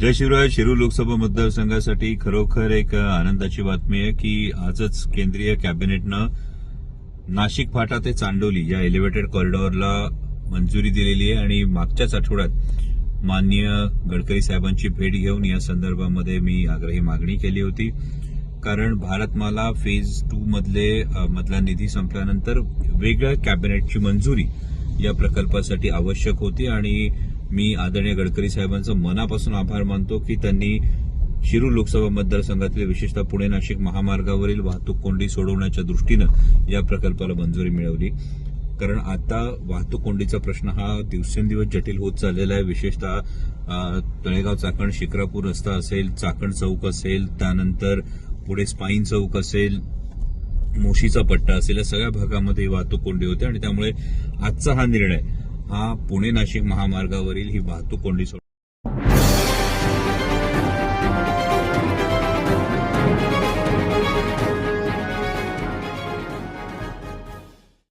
जय शिवराय शिरूर लोकसभा मतदारसंघासाठी खरोखर एक आनंदाची बातमी आहे की आजच केंद्रीय कॅबिनेटनं नाशिक फाटा ते चांडोली या एलिव्हेटेड कॉरिडॉरला मंजुरी दिलेली आहे आणि मागच्याच आठवड्यात माननीय गडकरी साहेबांची भेट घेऊन या संदर्भामध्ये मी आग्रही मागणी केली होती. कारण भारतमाला फेज टू मधले मधला निधी संपल्यानंतर वेगळ्या कॅबिनेटची मंजुरी या प्रकल्पासाठी आवश्यक होती आणि मी आदरणीय गडकरी साहेबांचं मनापासून आभार मानतो की त्यांनी शिरूर लोकसभा मतदारसंघातील विशेषतः पुणे नाशिक महामार्गावरील वाहतूक कोंडी सोडवण्याच्या दृष्टीनं या प्रकल्पाला मंजुरी मिळवली. कारण आता वाहतूक कोंडीचा प्रश्न हा दिवसेंदिवस जटिल होत चाललेला आहे. विशेषतः तळेगाव चाकण शिक्रापूर रस्ता असेल चाकण चौक असेल त्यानंतर पुढे स्पाईन चौक असेल मोशीचा पट्टा असेल या सगळ्या भागामध्ये वाहतूक कोंडी होते आणि त्यामुळे आजचा हा निर्णय हा पुणे नाशिक महामार्गावरील ही वाहतूक कोंडी सोड